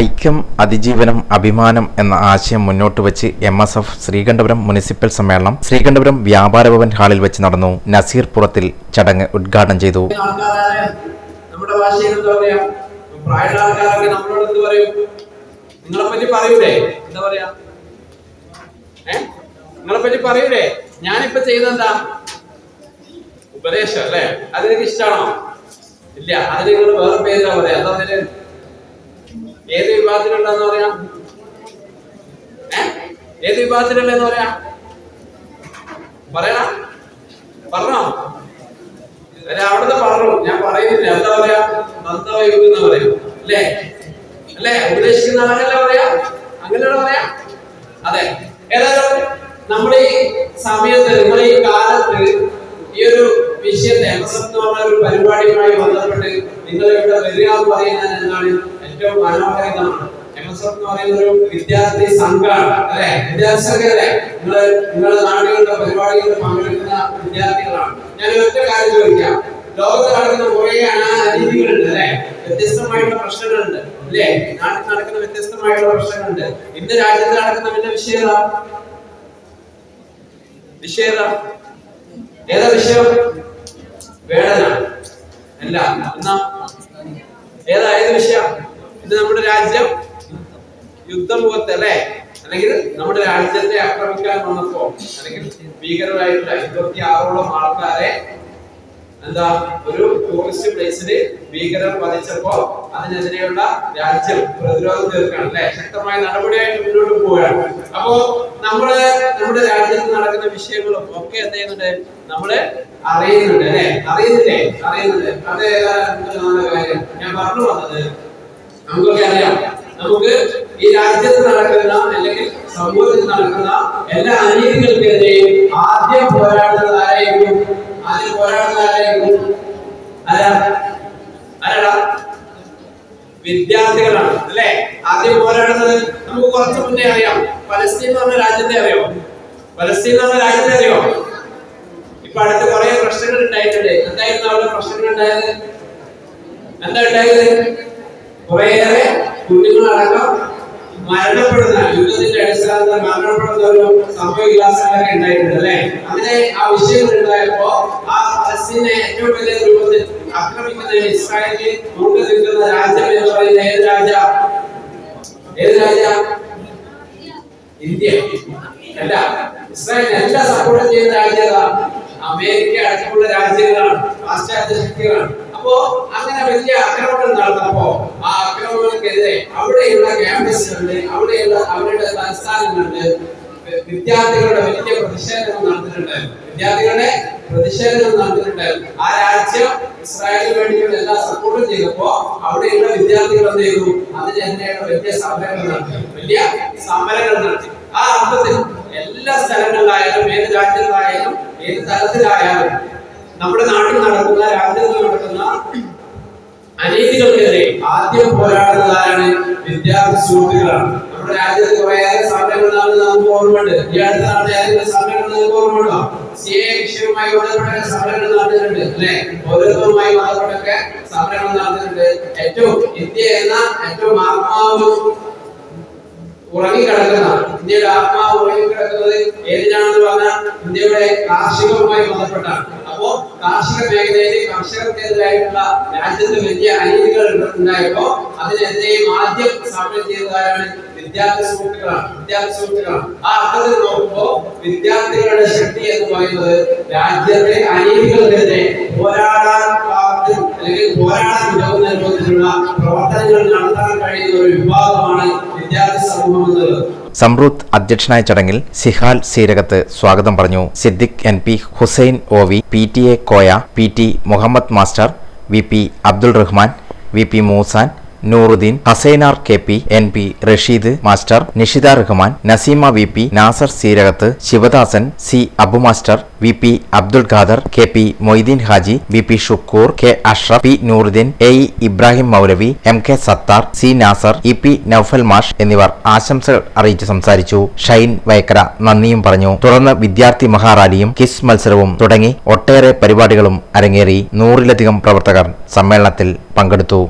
ഐക്യം അതിജീവനം അഭിമാനം എന്ന ആശയം മുന്നോട്ട് വെച്ച് M S F Sreekandapuram municipal സമ്മേളനം ശ്രീകണ്ഠപുരം വ്യാപാര ഭവൻ ഹാളിൽ വെച്ച് നടന്നു. നസീർ പുറത്തിൽ ചടങ്ങ് ഉദ്ഘാടനം ചെയ്തു. നമ്മുടെ എന്താ നമ്മളോട് എന്ത് പറയും? എന്താ ഉപദേശം അല്ലേ? അത് നിങ്ങൾക്ക് ഇഷ്ടമാണോ ഇല്ല. അതിന് നിങ്ങൾ വേറെ പേര് പറയാ? എന്താ അതിന് ഏത് വിഭാഗത്തിലുള്ളതെന്ന് പറയാം? ഏത് വിഭാഗത്തിലുള്ളതെന്ന് പറയാ? പറയണ പറഞ്ഞോ. അല്ലെ അവിടുത്തെ പറഞ്ഞു. ഞാൻ പറയുന്നില്ല. എന്താ പറയാ? നന്ദവൈബ് എന്ന് പറയും. അല്ലേ? അല്ലേ? ഉപദേശിക്കുന്ന ആളല്ല പറയാ? അങ്ങനെയാണ് പറയാ? അതെ. ഏതായാലും നമ്മുടെ ഈ സമയത്ത് നമ്മുടെ ഈ കാലത്ത് ഈ ഒരു വിഷയത്തെ എന്ന് പറഞ്ഞ ഒരു പരിപാടിയുമായി ബന്ധപ്പെട്ട് നിങ്ങൾ ഇവിടെ വരിക എന്ന് പറയുന്നത് എന്താണ്? ഏറ്റവും മനോഹരമാണ് എം എസ് എഫ് എന്ന് പറയുന്ന ഒരു വിദ്യാർത്ഥി സംഘമാണ് അല്ലെ? വിദ്യാർത്ഥി സംഘല്ലേ നിങ്ങൾ നിങ്ങളുടെ നാടുകളുടെ പരിപാടികളിൽ പങ്കെടുക്കുന്ന വിദ്യാർത്ഥികളാണ്. ഞാൻ ഒറ്റ കാര്യം ചോദിക്കാം. ലോകത്ത് നടക്കുന്ന കുറെ അനീതികളുണ്ട് അല്ലെ? വ്യത്യസ്തമായിട്ടുള്ള പ്രശ്നങ്ങളുണ്ട് അല്ലേ? നാട്ടിൽ നടക്കുന്ന വ്യത്യസ്തമായിട്ടുള്ള പ്രശ്നങ്ങളുണ്ട്. ഇന്ന് രാജ്യത്ത് നടക്കുന്ന വലിയ വിഷയം? വിഷയം? ഏതാ വിഷയം? വേദന അല്ല എന്നാ? ഏതാ ഏത് വിഷയം? ഇത് നമ്മുടെ രാജ്യം യുദ്ധമുഖത്ത് അല്ലേ? അല്ലെങ്കിൽ നമ്മുടെ രാജ്യത്തെ ആക്രമിക്കാൻ വന്നപ്പോ അല്ലെങ്കിൽ ഭീകരരായിട്ടുള്ള ഇരുപത്തി ആറോളം ആൾക്കാരെ എന്താ ഒരു ടൂറിസ്റ്റ് പ്ലേസിൽ ഭീകരം വധിച്ചപ്പോ അതിനെതിരെയുള്ള രാജ്യം പ്രതിരോധം തീർക്കുകയാണ് അല്ലെ? ശക്തമായ നടപടിയായിട്ട് മുന്നോട്ട് പോവുകയാണ്. അപ്പോ നമ്മൾ നമ്മുടെ രാജ്യത്ത് നടക്കുന്ന വിഷയങ്ങളും ഒക്കെ എന്ത് ചെയ്യുന്നുണ്ട്? നമ്മൾ അറിയുന്നുണ്ട് അല്ലെ? അറിയുന്നില്ലേ? അറിയുന്നില്ലേ അതേ കാര്യം? ഞാൻ പറഞ്ഞു വന്നത് നമുക്കൊക്കെ അറിയാം. നമുക്ക് ഈ രാജ്യത്ത് നടക്കുന്ന അല്ലെങ്കിൽ സമൂഹത്തിൽ നടക്കുന്ന എല്ലാ അനീതികൾക്കെതിരെയും ആദ്യം പോരാടുന്നത് ആരായിരിക്കും ആദ്യം പോരാടുന്നത് ആരായിരിക്കും ആരാ? ആരാടാ? വിദ്യാർത്ഥികളാണ് അല്ലെ? ആദ്യം പോരാടുന്നത് നമുക്ക് കുറച്ച് മുന്നേ അറിയാം. പലസ്തീൻ എന്ന് പറഞ്ഞ രാജ്യത്തെ അറിയോ? പലസ്തീൻ എന്ന് പറഞ്ഞ രാജ്യത്തെ അറിയോ? ഇപ്പൊ അടുത്ത് കുറെ പ്രശ്നങ്ങൾ ഉണ്ടായിട്ടുണ്ട്. എന്തായിരുന്നു അവിടെ പ്രശ്നങ്ങൾ ഉണ്ടായത്? എന്താ ഉണ്ടായത്? കുറേയേറെ കുഞ്ഞുങ്ങളടക്കം മരണപ്പെടുന്ന യുദ്ധത്തിന്റെ അടിസ്ഥാനത്തിൽ മരണപ്പെടുന്ന ഒരു സംഭവ ഉണ്ടായിട്ടുണ്ട് അല്ലെ? അങ്ങനെ ആ വിഷയങ്ങൾ ഉണ്ടായപ്പോ ആ ഫലസ്തീനെ ഏറ്റവും വലിയ രൂപത്തിൽ ആക്രമിക്കുന്ന ഇസ്രായേലിൽ മുമ്പ് നിൽക്കുന്ന രാജ്യം എന്ന് പറയുന്ന ഏത് രാജ ഏത് രാജ ഇന്ത്യ. അല്ല ഇസ്രായേൽ എല്ലാം സപ്പോർട്ട് ചെയ്യുന്ന രാജ്യതാ. അമേരിക്ക അടക്കമുള്ള രാജ്യങ്ങളാണ് പാശ്ചാത്യ ശക്തികളാണ്. അപ്പോ അങ്ങനെ വലിയ ആക്രമണം നടന്നപ്പോ ആ ആക്രമണങ്ങൾക്കെതിരെ അവിടെയുള്ള ക്യാമ്പസുകളിൽ അവിടെയുള്ള അവരുടെ തലസ്ഥാനങ്ങളിൽ വിദ്യാർത്ഥികളുടെ വലിയ പ്രതിഷേധം നടന്നിട്ടുണ്ട്. വിദ്യാർത്ഥികളുടെ പ്രതിഷേധം നടന്നിട്ടുണ്ട്. ആ രാജ്യം ഇസ്രായേലിന് വേണ്ടിയുള്ള എല്ലാ സപ്പോർട്ടും ചെയ്തപ്പോ അവിടെയുള്ള വിദ്യാർത്ഥികൾ എന്ത് ചെയ്തു? അതിനെതിരെയുള്ള വലിയ സമരങ്ങൾ നടത്തി. വലിയ സമരങ്ങൾ നടത്തി. ആ അർത്ഥത്തിൽ എല്ലാ സ്ഥലങ്ങളിലായാലും ഏത് രാജ്യത്തിലായാലും ഏത് തലത്തിലായാലും നമ്മുടെ നാട്ടിൽ നടക്കുന്ന രാജ്യത്ത് നടക്കുന്ന അനീതികൾക്കെതിരെ ആദ്യം പോരാടുന്നത് വിദ്യാർത്ഥി സുഹൃത്തുക്കളാണ്. നമ്മുടെ രാജ്യത്ത് കുറേയേറെ സമരങ്ങൾ നമുക്ക് ഓർമ്മയുണ്ട്. ഈ അടുത്ത നടന്ന സമരങ്ങൾ നമുക്ക് ഓർമ്മയുണ്ടോ? സി എ വിഷയവുമായി ബന്ധപ്പെട്ട സമരങ്ങൾ നടന്നിട്ടുണ്ട് അല്ലെ? ഓരോരുത്തരുമായി ബന്ധപ്പെട്ടൊക്കെ സമരങ്ങൾ നടന്നിട്ടുണ്ട്. ഏറ്റവും ഇന്ത്യ എന്ന ഏറ്റവും ആത്മാവ് ഉറങ്ങിക്കിടക്കുന്ന ഇന്ത്യയുടെ ആത്മാവ് ഉറങ്ങിക്കിടക്കുന്നത് ഏതിനാണെന്ന് പറഞ്ഞാൽ ഇന്ത്യയുടെ കാർഷികവുമായി ബന്ധപ്പെട്ടാണ്. കാർഷിക മേഖലയിൽ കർഷകർക്കെതിരായിട്ടുള്ള രാജ്യത്ത് വലിയ അനീതികൾ ഉണ്ടായപ്പോ അതിനെതിരെയും ആദ്യം സമരം ചെയ്തതാരാണ് വിദ്യാർത്ഥി സുഹൃത്തുക്കളാണ്. വിദ്യാർത്ഥി സുഹൃത്തുക്കളാണ്. ആ അർത്ഥത്തിൽ നോക്കുമ്പോ വിദ്യാർത്ഥികളുടെ ശക്തി എന്ന് പറയുന്നത് രാജ്യത്തെ അനീതികൾക്കെതിരെ പോരാടാൻ അല്ലെങ്കിൽ പോരാടാൻ ഉതകുന്ന രൂപത്തിലുള്ള പ്രവർത്തനങ്ങൾ നടത്താൻ കഴിയുന്ന ഒരു വിഭാഗമാണ് വിദ്യാർത്ഥി സമൂഹം എന്നുള്ളത്. സംറൂത്ത് അധ്യക്ഷനായ ചടങ്ങിൽ സിഹാൽ സീരകത്ത് സ്വാഗതം പറഞ്ഞു. Siddique N P Hussain O V P T A Koya P T Muhammad master V P Abdul Rahman V P Moosan Noorudheen Hasainar K P N P Rasheed master Nishitha Rahman Naseema V P Nasar Seerakath Sivadasan C Abu master V P Abdul Khader K P Moideen Haji V P Shukoor K Ashraf P Noorudheen A E Ibrahim Moulavi M K Sathar C Nasar E P Noufal മാഷ് എന്നിവർ ആശംസകൾ അറിയിച്ച് സംസാരിച്ചു. ഷൈൻ വയക്കര നന്ദിയും പറഞ്ഞു. തുടർന്ന് വിദ്യാർത്ഥി മഹാറാലിയും kiss മത്സരവും തുടങ്ങി ഒട്ടേറെ പരിപാടികളും അരങ്ങേറി. നൂറിലധികം പ്രവർത്തകർ സമ്മേളനത്തിൽ പങ്കെടുത്തു.